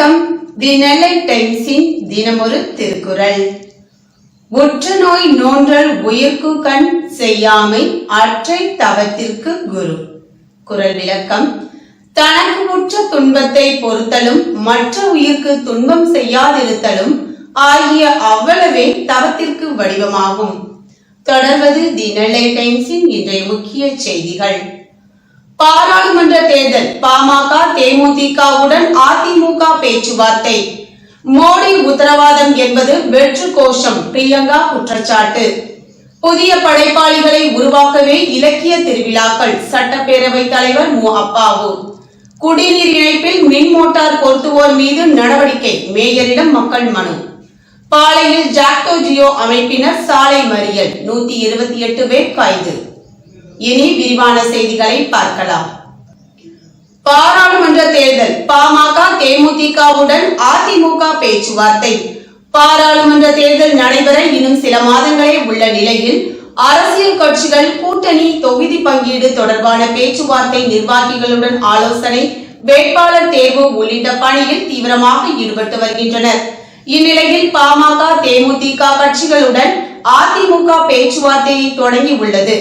வணக்கம். தி நெல்லை டைம்ஸின் தினமொரு திருக்குறள். ஒற்று நோய் நோன்றல் உயிர்க்கு கண் செய்யாமை அற்றை தவத்திற்கு குரு. குரல் விளக்கம். தனக்கு உற்ற துன்பத்தை பொறுத்தலும் மற்ற உயிர்க்கு துன்பம் செய்யாதிருத்தலும் ஆகிய அவ்வளவே தவத்திற்கு வடிவமாகும். தொடர்வது தி நெல்லை டைம்ஸின் இன்றைய முக்கிய செய்திகள். பாராளுமன்ற தேர்தல் பாமக தேமுதிகவுடன் அதிமுக பேச்சுவார்த்தை. மோடி உத்தரவாதம் என்பது வெற்று கோஷம் பிரியங்கா குற்றச்சாட்டு. புதிய படைப்பாளிகளை உருவாக்கவே இலக்கிய திருவிழாக்கள் சட்டப்பேரவை தலைவர் மு. அப்பாவு. குடிநீர் இணைப்பில் மின் மோட்டார் பொருத்துவோர் மீது நடவடிக்கை மேயரிடம் மக்கள் மனு. பாளையில் ஜாக்டோ ஜியோ அமைப்பினர் சாலை மறியல் நூத்தி இருபத்தி எட்டு பேர் கைது. இனி விரிவான செய்திகளை பார்க்கலாம். பாராளுமன்ற தேர்தல். பாமக தேமுதிகவுடன் அதிமுக பேச்சுவார்த்தை. பாராளுமன்ற தேர்தல் நடைபெற இன்னும் சில மாதங்களே உள்ள நிலையில் அரசியல் கட்சிகள் கூட்டணி தொகுதி பங்கீடு தொடர்பான பேச்சுவார்த்தை நிர்வாகிகளுடன் ஆலோசனை வேட்பாளர் தேர்வு உள்ளிட்ட பணியில் தீவிரமாக ஈடுபட்டு வருகின்றனர். இந்நிலையில் பாமக தேமுதிக கட்சிகளுடன் அதிமுக பேச்சுவார்த்தையை தொடங்கி உள்ளது.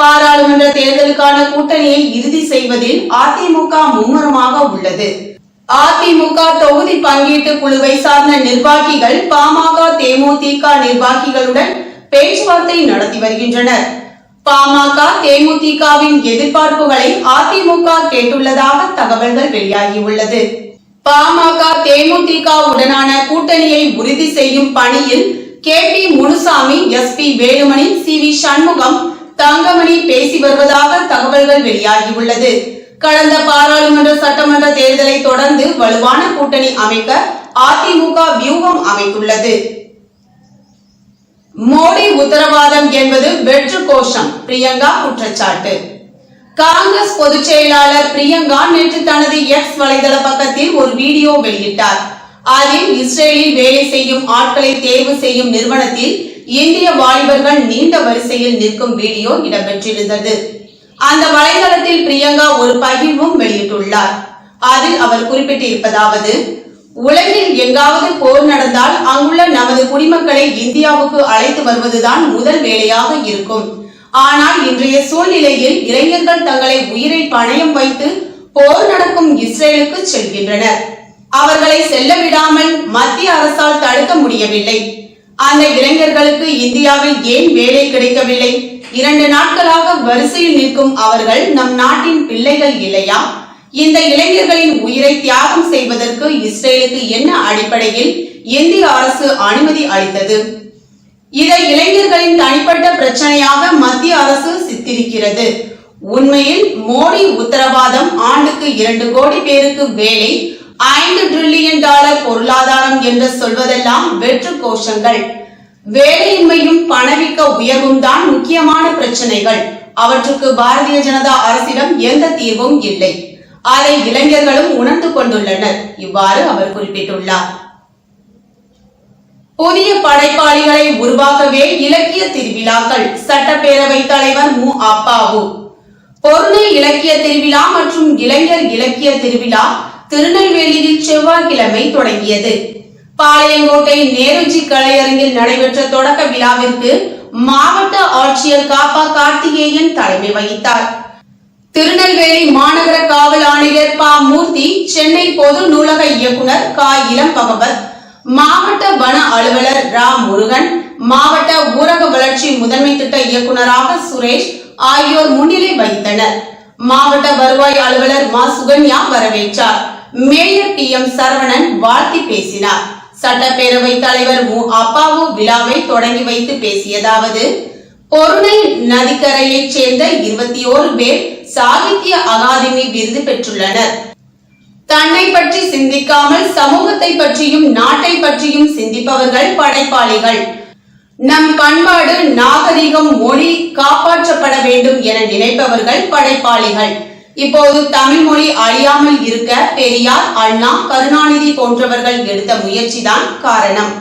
பாராளுமன்ற தேர்தலுக்கான கூட்டணியை இறுதி செய்வதில் அதிமுக மும்முரமாக உள்ளது. அதிமுக தொகுதி பங்கீட்டு குழுவை சார்ந்த நிர்வாகிகள் பாமக தேமுதிக நிர்வாகிகளுடன் பேச்சுவார்த்தை நடத்தி வருகின்றனர். பாமக தேமுதிகவின் எதிர்பார்ப்புகளை அதிமுக கேட்டுள்ளதாக தகவல்கள் வெளியாகியுள்ளது. பாமக தேமுதிக உடனான கூட்டணியை உறுதி செய்யும் பணியில் K P Munusamy S P Velumani C V Shanmugam Thangamani பேசி வருவதாக தகவல்கள் வெளியாகியுள்ளது. கடந்த பாராளுமன்ற சட்டமன்ற தேர்தலை தொடர்ந்து வலுவான கூட்டணி அமைக்க அதிமுக வியூகம் அமைத்துள்ளது. மோடி உத்தரவாதம் என்பது வெற்று கோஷம் பிரியங்கா குற்றச்சாட்டு. காங்கிரஸ் பொதுச் செயலாளர் பிரியங்கா நேற்று தனது எக்ஸ் வலைதள பக்கத்தில் ஒரு வீடியோ வெளியிட்டார். அதில் இஸ்ரேலில் வேலை செய்யும் ஆட்களை தேர்வு செய்யும் நிறுவனத்தில் இந்திய வாலிபர்கள் நீண்ட வரிசையில் நிற்கும் வீடியோ இடம்பெற்றிருந்தது. அந்த வலைதளத்தில் பிரியங்கா ஒரு பகிர்வும் வெளியிட்டுள்ளார். அதில் அவர் குறிப்பிட்டிருப்பதாவது உலகில் எங்காவது போர் நடந்தால் அங்குள்ள நமது குடிமக்களை இந்தியாவுக்கு அழைத்து வருவதுதான் முதல் வேலையாக இருக்கும். ஆனால் இன்றைய சூழ்நிலையில் இளைஞர்கள் தங்களை உயிரை பணயம் வைத்து போர் நடக்கும் இஸ்ரேலுக்கு செல்கின்றனர். அவர்களை செல்ல விடாமல் மத்திய அரசால் தடுக்க முடியவில்லை. அந்த இளைஞர்களுக்கு இந்தியாவில் ஏன் வேலை கிடைக்கவில்லை? இரண்டு நாட்களாக வரிசையில் நிற்கும் அவர்கள் நம் நாட்டின் பிள்ளைகள் இல்லையா? இந்த இளைஞர்களின் உயிரை தியாகம் செய்வதற்கு இஸ்ரேலுக்கு என்ன அடிப்படையில் இந்திய அரசு அனுமதி அளித்தது? இதை இளைஞர்களின் தனிப்பட்ட பிரச்சனையாக மத்திய அரசு சித்தரிக்கிறது. உண்மையில் மோடி உத்தரவாதம் ஆண்டுக்கு இரண்டு கோடி பேருக்கு வேலை ஐந்து டிரில்லியன் டாலர் பொருளாதாரம் என்று சொல்வதெல்லாம் வெற்று கோஷங்கள். வேலையின்மையும் பணவீக்க உயர்வும் தான் முக்கியமான பிரச்சனைகள். அவற்றுக்கு பாரதிய ஜனதா அரசிடம் எந்த தீர்வும் இல்லை. அதை இளைஞர்களும் உணர்ந்து கொண்டுள்ளனர். இவ்வாறு அவர் குறிப்பிட்டுள்ளார். புதிய படைப்பாளிகளை உருவாக்கவே இலக்கிய திருவிழாக்கள் சட்டப்பேரவை தலைவர் மு. அப்பாவு. பொருளை இலக்கிய திருவிழா மற்றும் இளைஞர் இலக்கிய திருவிழா திருநெல்வேலியில் செவ்வாய்க்கிழமை தொடங்கியது. பாளையங்கோட்டை நேருஜி கலையரங்கில் நடைபெற்ற தொடக்க விழாவிற்கு மாவட்ட ஆட்சியர் காப்பா கார்த்திகேயன் தலைமை வகித்தார். திருநெல்வேலி மாநகர காவல் ஆணையர் பா மூர்த்தி சென்னை பொது நூலக இயக்குனர் கா இளம் பகவத் மாவட்ட வன அலுவலர் ரா முருகன் மாவட்ட ஊரக வளர்ச்சி முதன்மை திட்ட இயக்குநராக சுரேஷ் ஆகியோர் முன்னிலை வகித்தனர். மாவட்ட வருவாய் அலுவலர் மா சுகன்யா வரவேற்றார். மேயர் டி எம் சரவணன் வாழ்த்தி பேசினார். சட்டப்பேரவை தலைவர் மு. அப்பாவு விழாவை தொடங்கி வைத்து பேசியதாவது பொருணை நதிக்கரையைச் சேர்ந்த இருபத்தி ஓரு பேர் சாகித்ய அகாதமி விருது பெற்றுள்ளனர். தன்னை பற்றி சிந்திக்காமல் சமூகத்தை பற்றியும் நாட்டை பற்றியும் சிந்திப்பவர்கள் படைப்பாளிகள். நம் பண்பாடு நாகரிகம் மொழி காப்பாற்றப்பட வேண்டும் என நினைப்பவர்கள் படைப்பாளிகள். இப்போது தமிழ் மொழி அழியாமல் இருக்க பெரியார் அண்ணா கருணாநிதி போன்றவர்கள் எடுத்த முயற்சிதான் காரணம்.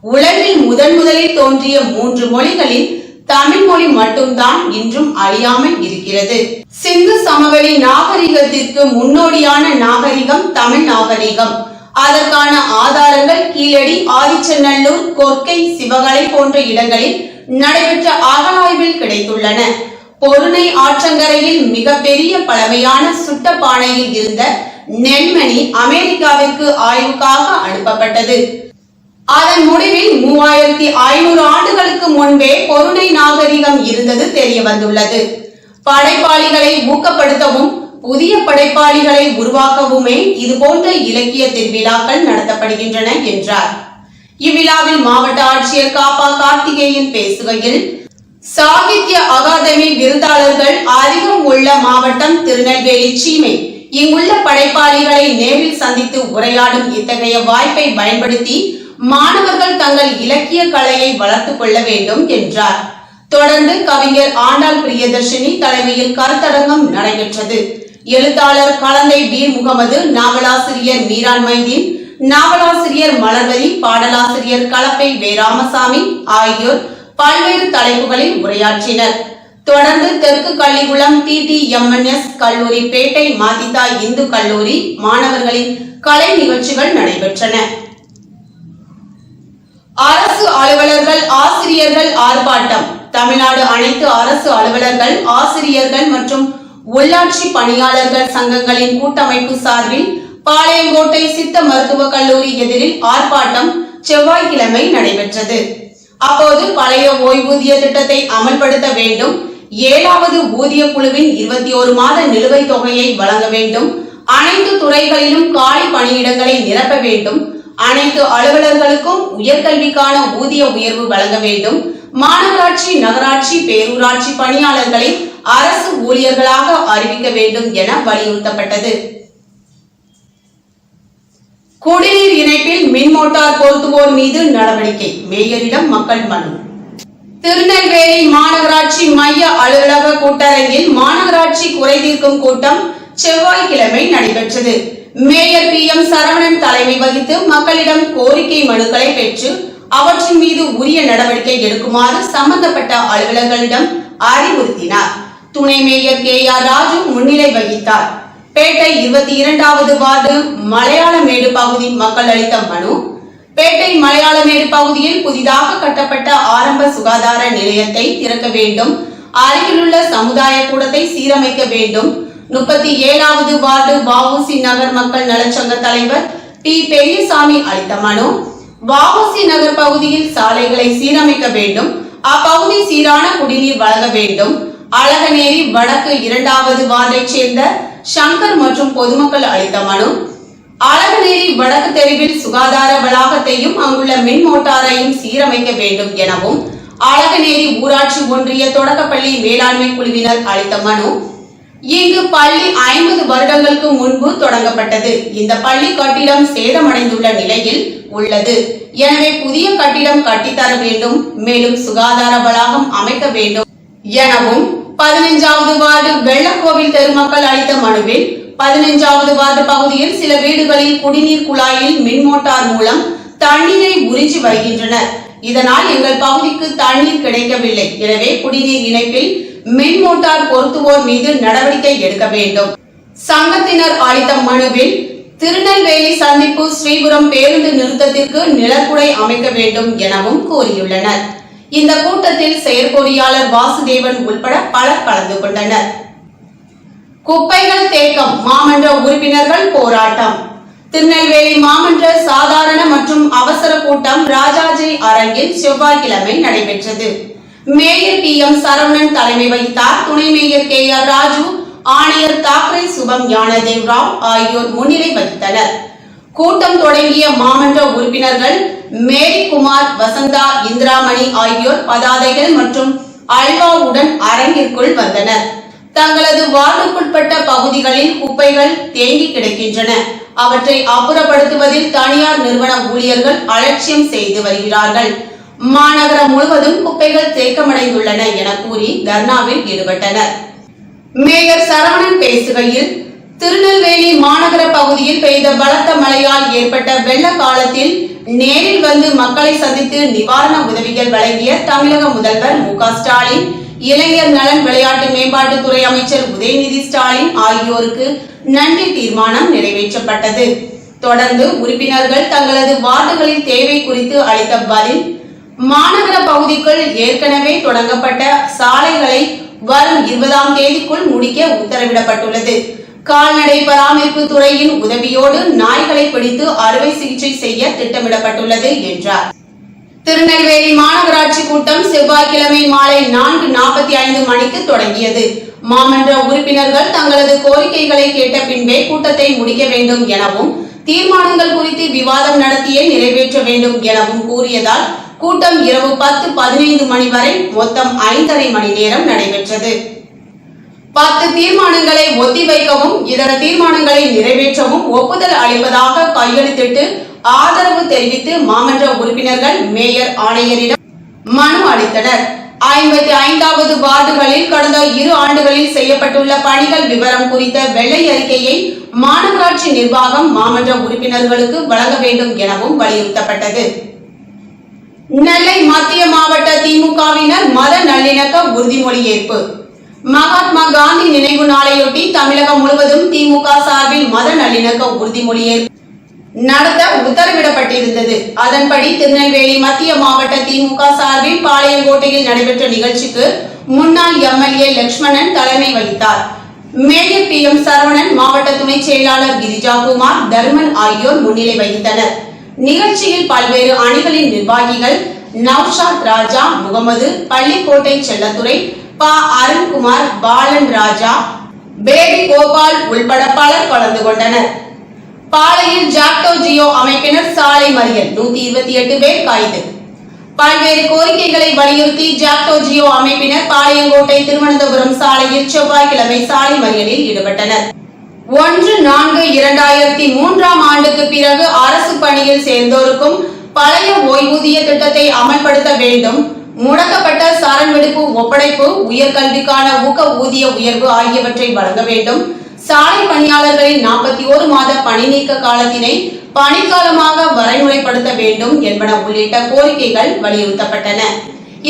உலகில் முதன் முதலில் தோன்றிய மூன்று மொழிகளில் தமிழ் மொழி மட்டும்தான் இன்றும் அழியாமல் இருக்கிறது. சிந்து சமவெளி நாகரிகத்திற்கு முன்னோடியான நாகரிகம் தமிழ் நாகரிகம். அதற்கான ஆதாரங்கள் கீழடி ஆதிச்சநல்லூர் கொர்க்கை சிவகலை போன்ற இடங்களில் நடைபெற்ற அகலாய்வில் கிடைத்துள்ளன. பொருணை ஆற்றங்கரையில் மிகப்பெரிய பழமையான சுட்ட பானையில் இருந்த நெல்மணி அமெரிக்காவிற்கு ஆய்வுக்காக அனுப்பப்பட்டது. அதன் முடிவில் மூவாயிரத்தி ஐநூறு ஆண்டுகளுக்கு முன்பே பொருணை நாகரிகம் இருந்தது தெரிய வந்துள்ளது. படைப்பாளிகளை ஊக்கப்படுத்தவும் புதிய படைப்பாளிகளை உருவாக்கவுமே இதுபோன்ற இலக்கிய திருவிழாக்கள் நடத்தப்படுகின்றன என்றார். இவ்விழாவில் மாவட்ட ஆட்சியர் காப்பா கார்த்திகேயன் பேசுகையில் சாகித்ய அகாதமி விருதாளர்கள் அதிகம் உள்ள மாவட்டம் திருநெல்வேலி சீமை. இங்குள்ள படைப்பாளிகளை நேரில் சந்தித்து உரையாடும் இத்தகைய வாய்ப்பை பயன்படுத்தி மாணவர்கள் தங்கள் இலக்கிய கலையை வளர்த்துக் கொள்ள வேண்டும் என்றார். தொடர்ந்து கவிஞர் ஆண்டாள் பிரியதர்ஷினி தலைமையில் கருத்தரங்கம் நடைபெற்றது. எழுத்தாளர் கலந்தை பீர் முகமது நாவலாசிரியர் மீரான் மைதீன் நாவலாசிரியர் மலர்வதி பாடலாசிரியர் கலப்பை வே ராமசாமி ஆகியோர் பல்வேறு தலைப்புகளில் உரையாற்றினர். தொடர்ந்து தெற்கு கள்ளிகுளம் டிடிஎம்என்எஸ் கல்லூரி பேட்டை மாதிதா இந்து கல்லூரி மாணவர்களின் கலை நிகழ்ச்சிகள் நடைபெற்றன. அரசு அலுவலர்கள் ஆசிரியர்கள் ஆர்ப்பாட்டம். தமிழ்நாடு அனைத்து அரசு அலுவலர்கள் ஆசிரியர்கள் மற்றும் உள்ளாட்சி பணியாளர்கள் சங்கங்களின் கூட்டமைப்பு சார்பில் பாளையங்கோட்டை சித்த மருத்துவக் கல்லூரி எதிரில் ஆர்ப்பாட்டம் செவ்வாய்க்கிழமை நடைபெற்றது. அப்போது பழைய ஓய்வூதிய திட்டத்தை அமல்படுத்த வேண்டும். ஏழாவது ஊதிய குழுவின் இருபத்தி ஒரு மாத நிலுவைத் தொகையை வழங்க வேண்டும். அனைத்து துறைகளிலும் காலி பணியிடங்களை நிரப்ப வேண்டும். அனைத்து அலுவலர்களுக்கும் உயர்கல்விக்கான ஊதிய உயர்வு வழங்க வேண்டும். மாநகராட்சி நகராட்சி பேரூராட்சி பணியாளர்களை அரசு ஊழியர்களாக அறிவிக்க வேண்டும் என வலியுறுத்தப்பட்டது. குடிநீர் இணைப்பில் மின் மோட்டார் பொருத்துவோர் மீது நடவடிக்கை. மேயரிடம் மக்கள் மனு. திருநெல்வேலி மாநகராட்சி மைய அலுவலக கூட்டரங்கில் மாநகராட்சி குறை தீர்க்கும் கூட்டம் செவ்வாய்க்கிழமை நடைபெற்றது. மேயர் பி எம் சரவணன் தலைமை வகித்து மக்களிடம் கோரிக்கை மனுக்களை பெற்று அவற்றின் மீது உரிய நடவடிக்கை எடுக்குமாறு சம்பந்தப்பட்ட அலுவலர்களிடம் அறிவுறுத்தினார். துணை மேயர் கே ஆர் ராஜு முன்னிலை வகித்தார். பேட்டை இருபத்தி இரண்டாவது வார்டு மலையாள மேடு பகுதி மக்கள் அளித்த மனு. பேட்டை மலையாளமேடு பகுதியில் புதிதாக கட்டப்பட்ட ஆரம்ப சுகாதார நிலையத்தை திறக்க வேண்டும். அருகிலுள்ள சமுதாய கூடத்தை சீரமைக்க வேண்டும். முப்பத்தி ஏழாவது வார்டு வஉசி நகர் மக்கள் நலச்சங்க தலைவர் டி. பெரியசாமி அளித்த மனு. வஉசி நகர் பகுதியில் சாலைகளை சீரமைக்க வேண்டும். அப்பகுதி சீரான குடிநீர் வழங்க வேண்டும். அழகநேரி வடக்கு இரண்டாவது வார்டைச் சேர்ந்த சங்கர் மற்றும் பொதுமக்கள் அளித்த மனு. அழகநேரி வடக்கு தெருவில் சுகாதார வளாகத்தையும் அங்குள்ள மின் மோட்டாரையும் சீரமைக்க வேண்டும் எனவும் அழகநேரி ஊராட்சி ஒன்றிய தொடக்கப்பள்ளி மேலாண்மை குழுவினர் அளித்த மனு. இங்கு பள்ளி ஐம்பது வருடங்களுக்கு முன்பு தொடங்கப்பட்டது. இந்த பள்ளி கட்டிடம் சேதமடைந்துள்ள நிலையில் உள்ளது. எனவே புதிய கட்டிடம் கட்டித்தர வேண்டும். மேலும் சுகாதார வளாகம் அமைக்க வேண்டும் எனவும் பதினைஞ்சாவது வார்டு வெள்ளக்கோவில் தெருமக்கள் அளித்த மனுவில் பதினைஞ்சாவது வார்டு பகுதியில் சில வீடுகளில் குடிநீர் குழாயில் மின் மோட்டார் மூலம் தண்ணீரை உறிஞ்சி வருகின்றனர். இதனால் எங்கள் பகுதிக்கு தண்ணீர் கிடைக்கவில்லை. எனவே குடிநீர் இணைப்பில் மின் மோட்டார் பொருத்துவோர் மீது நடவடிக்கை எடுக்க வேண்டும். சங்கத்தினர் அளித்த மனுவில் திருநெல்வேலி சந்திப்பு ஸ்ரீபுரம் பேருந்து நிறுத்தத்திற்கு நிலக்குடை அமைக்க வேண்டும் எனவும் கூறியுள்ளனர். இந்த கூட்டத்தில் செயற்பொறியாளர் வாசுதேவன் உள்பட பலர் கலந்து கொண்டனர். குப்பைகள் தேக்கம் மாமன்ற உறுப்பினர்கள் போராட்டம். திருநெல்வேலி மாமன்ற சாதாரண மற்றும் அவசர கூட்டம் ராஜாஜி அரங்கில் செவ்வாய்க்கிழமை நடைபெற்றது. Mayor B. எம். சரவணன் தலைமை வகித்தார். துணை மேயர் கே. ஆர். ராஜு ஆணையர் தாக்கரே சுபம் ஞானதேவ் ராவ் ஆகியோர் முன்னிலை வகித்தனர். கூட்டம் தொடங்கிய மாமன்ற உறுப்பினர்கள் மேரி குமார் வசந்தா இந்திராமணி ஆகியோர் பதாதைகள் மற்றும் அல்வாவுடன் அரங்கிற்குள் வந்தனர். தங்களது வார்டுக்குட்பட்ட பகுதிகளில் குப்பைகள் தேங்கி கிடக்கின்றன. அவற்றை அப்புறப்படுத்துவதில் தனியார் நிறுவன ஊழியர்கள் அலட்சியம் செய்து வருகிறார்கள். மாநகரம் முழுவதும் குப்பைகள் தேக்கமடைந்துள்ளன என கூறி தர்ணாவில் ஈடுபட்டனர். மேயர் சரவணன் பேசுகையில் திருநெல்வேலி மாநகர பகுதியில் பெய்த பலத்த மழையால் ஏற்பட்ட வெள்ள காலத்தில் நேரில் வந்து மக்களை சந்தித்து நிவாரண உதவிகள் வழங்கிய தமிழக முதல்வர் மு ஸ்டாலின் இளைஞர் நலன் விளையாட்டு மேம்பாட்டுத்துறை அமைச்சர் உதயநிதி ஸ்டாலின் ஆகியோருக்கு நன்றி தீர்மானம் நிறைவேற்றப்பட்டது. தொடர்ந்து உறுப்பினர்கள் தங்களது வார்டுகளில் தேவை குறித்து அளித்த பதில் மாநகர பகுதிக்குள் ஏற்கனவே தொடங்கப்பட்ட சாலைகளை வரும் இருபதாம் தேதிக்குள் முடிக்க உத்தரவிடப்பட்டுள்ளது. கால்நடை பராமரிப்பு துறையின் உதவியோடு நாய்களை பிடித்து அறுவை சிகிச்சை செய்ய திட்டமிடப்பட்டுள்ளது என்றார். திருநெல்வேலி மாநகராட்சி கூட்டம் செவ்வாய்க்கிழமை மாலை நான்கு நாற்பத்தி ஐந்து மணிக்கு தொடங்கியது. மாமன்ற உறுப்பினர்கள் தங்களது கோரிக்கைகளை கேட்ட பின்பே கூட்டத்தை முடிக்க வேண்டும் எனவும் தீர்மானங்கள் குறித்து விவாதம் நடத்தியே நிறைவேற்ற வேண்டும் எனவும் கூறியதால் கூட்டம் இரவு பத்து பதினைந்து மணி வரை மொத்தம் ஐந்தரை மணி நேரம் நடைபெற்றது. பத்து தீர்மானங்களை ஒத்திவைக்கவும் இதர தீர்மானங்களை நிறைவேற்றவும் ஒப்புதல் அளிப்பதாக கையெழுத்திட்டு ஆதரவு தெரிவித்து மாமன்ற உறுப்பினர்கள் மேயர் ஆணையரிடம் மனு அளித்தனர். ஐம்பத்தி ஐந்தாவது வார்டுகளில் கடந்த இரு ஆண்டுகளில் செய்யப்பட்டுள்ள பணிகள் விவரம் குறித்த வெள்ளை அறிக்கையை மாநகராட்சி நிர்வாகம் மாமன்ற உறுப்பினர்களுக்கு வழங்க வேண்டும் எனவும் வலியுறுத்தப்பட்டது. நெல்லை மத்திய மாவட்ட திமுகவினர் மத நல்லிணக்க உறுதிமொழி ஏற்பு. மகாத்மா காந்தி நினைவு நாளையொட்டி தமிழகம் முழுவதும் திமுக சார்பில் மத நல்லிணக்க உறுதிமொழியை நடத்த உத்தரவிடப்பட்டிருந்தது. அதன்படி திருநெல்வேலி மத்திய மாவட்ட திமுக சார்பில் பாளையங்கோட்டையில் நடைபெற்ற நிகழ்ச்சிக்கு முன்னாள் எம்எல்ஏ லட்சுமணன் தலைமை வகித்தார். மேயர் பி எம் சரவணன் மாவட்ட துணை செயலாளர் கிரிஜாகுமார் தர்மன் ஆகியோர் முன்னிலை வகித்தனர். நிகழ்ச்சியில் பல்வேறு அணிகளின் நிர்வாகிகள் நவ்ஷாத் ராஜா முகமது பள்ளிக்கோட்டை செல்லத்துறை பா அருண்குமார் பாலன் ராஜா பேபி கோபால் உள்பட பலர் கலந்து கொண்டனர். பாளையில் ஜாக்டோ ஜியோ அமைப்பினர் சாலை மறியல் நூத்தி இருபத்தி எட்டு பேர் கைது பல்வேறு கோரிக்கைகளை வலியுறுத்தி ஜாக்டோ ஜியோ அமைப்பினர் பாளையங்கோட்டை திருவனந்தபுரம் சாலையில் செவ்வாய்க்கிழமை சாலை மறியலில் ஈடுபட்டனர். ஒன்று நான்கு இரண்டாயிரத்தி மூன்றாம் ஆண்டுக்கு பிறகு அரசு பணியில் சேர்ந்தோருக்கும் பழைய ஓய்வூதிய திட்டத்தை அமல்படுத்த வேண்டும் முடக்கப்பட்ட சரண் வெடிப்பு ஒப்படைப்பு உயர்கல்விக்கான ஊக்க ஊதிய உயர்வு ஆகியவற்றை வழங்க வேண்டும். சாலை பணியாளர்களின் நாற்பத்தி ஒரு மாத பணி நீக்க காலத்தினை பணிக்காலமாக வரைமுறைப்படுத்த வேண்டும் என்பன உள்ளிட்ட கோரிக்கைகள் வலியுறுத்தப்பட்டன.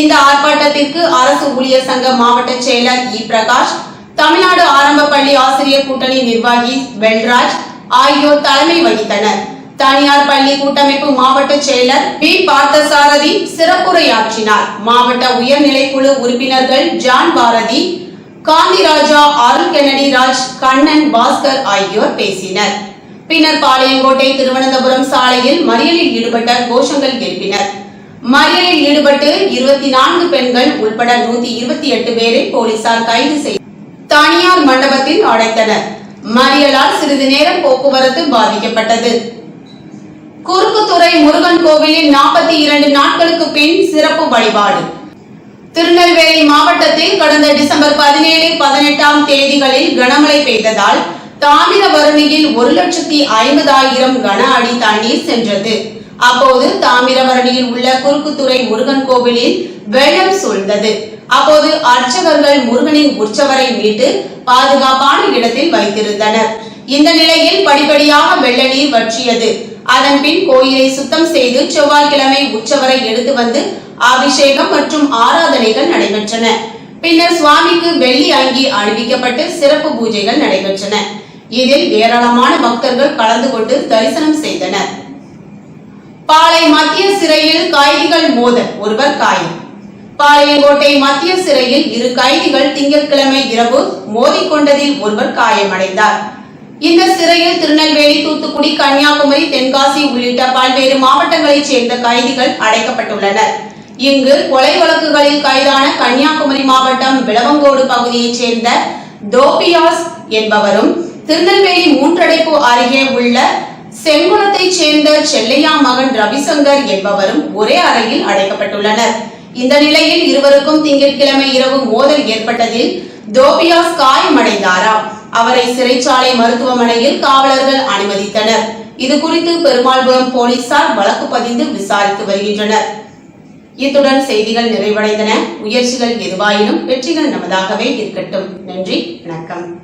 இந்த ஆர்ப்பாட்டத்திற்கு அரசு ஊழியர் சங்க மாவட்ட செயலர் இ. பிரகாஷ் தமிழ்நாடு ஆரம்ப பள்ளி ஆசிரியர் கூட்டணி நிர்வாகி வெல்ராஜ் ஆகியோர் தலைமை வகித்தனர். தனியார் பள்ளி கூட்டமைப்பு மாவட்ட செயலர் பி. பார்த்தசாரதி சிறப்புரையாற்றினார். மாவட்ட உயர்நிலை குழு உறுப்பினர்கள் ஜான் பாரதி காந்திராஜா அருள் கென்னடி ராஜ் கண்ணன் பாஸ்கர் ஆகியோர் பேசினர். பின்னர் பாளையங்கோட்டை திருவனந்தபுரம் சாலையில் மறியலில் ஈடுபட்ட கோஷங்கள் எழுப்பினர். மறியலில் ஈடுபட்டு இருபத்தி நான்கு பெண்கள் உட்பட நூத்தி இருபத்தி எட்டு பேரை போலீசார் கைது செய்து தனியார் மண்டபத்தில் அடைத்தனர். மறியலால் சிறிது நேரம் போக்குவரத்து பாதிக்கப்பட்டது. குறுக்குத்துறை முருகன் கோவிலில் நாற்பத்தி இரண்டு நாட்களுக்கு பின் சிறப்பு வழிபாடு. திருநெல்வேலி மாவட்டத்தில் கடந்த டிசம்பர் பதினேழு பதினெட்டாம் தேதிகளில் கனமழை பெய்ததால் தாமிரபரணியில் ஒரு லட்சத்தி ஐம்பதாயிரம் கன அடி தண்ணீர் சென்றது. அப்போது தாமிரபரணியில் உள்ள குறுக்குத்துறை முருகன் கோவிலில் வெள்ளம் சூழ்ந்தது. அப்போது அர்ச்சகர்கள் முருகனின் உற்சவரை மீட்டு பாதுகாப்பான இடத்தில் வைத்திருந்தனர். இந்த நிலையில் படிப்படியாக வெள்ள நீர் வற்றியது. அதன் பின் கோயிலை சுத்தம் செய்து செவ்வாய்க்கிழமை உற்சவரை எடுத்து வந்து அபிஷேகம் மற்றும் ஆராதனைகள் நடைபெற்றன. பின்னர் சுவாமிக்கு வெள்ளி அங்கி அணிவிக்கப்பட்டு சிறப்பு பூஜைகள் நடைபெற்றன. இதில் ஏராளமான பக்தர்கள் கலந்து கொண்டு தரிசனம் செய்தனர். பாளை மத்திய சிறையில் கைதிகள் மோதல் ஒருவர் காயம். பாளையங்கோட்டை மத்திய சிறையில் இரு கைதிகள் திங்கட்கிழமை இரவு மோதிக்கொண்டதில் ஒருவர் காயமடைந்தார். இந்த சிறையில் திருநெல்வேலி தூத்துக்குடி கன்னியாகுமரி தென்காசி உள்ளிட்ட பல்வேறு மாவட்டங்களைச் சேர்ந்த கைதிகள் அடைக்கப்பட்டுள்ளனர். இங்கு கொலை வழக்குகளில் கைதான கன்னியாகுமரி மாவட்டம் விளவங்கோடு பகுதியைச் சேர்ந்த தோபியாஸ் என்பவரும் திருநெல்வேலி மூன்றடைப்பு அருகே உள்ள செங்குளத்தைச் சேர்ந்த செல்லையா மகன் ரவிசங்கர் என்பவரும் ஒரே அறையில் அடைக்கப்பட்டுள்ளனர். இந்த நிலையில் இருவருக்கும் திங்கட்கிழமை இரவு மோதல் ஏற்பட்டதில் தோபியாஸ் காயமடைந்தாராம். அவரை சிறைச்சாலை மருத்துவமனையில் காவலர்கள் அனுமதித்தனர். இது குறித்து பெருமாள்புரம் போலீசார் வழக்கு பதிந்து விசாரித்து வருகின்றனர். இத்துடன் செய்திகள் நிறைவடைந்தன. முயற்சிகள் எதுவாயினும் வெற்றிகள் நமதாகவே இருக்கட்டும். நன்றி வணக்கம்.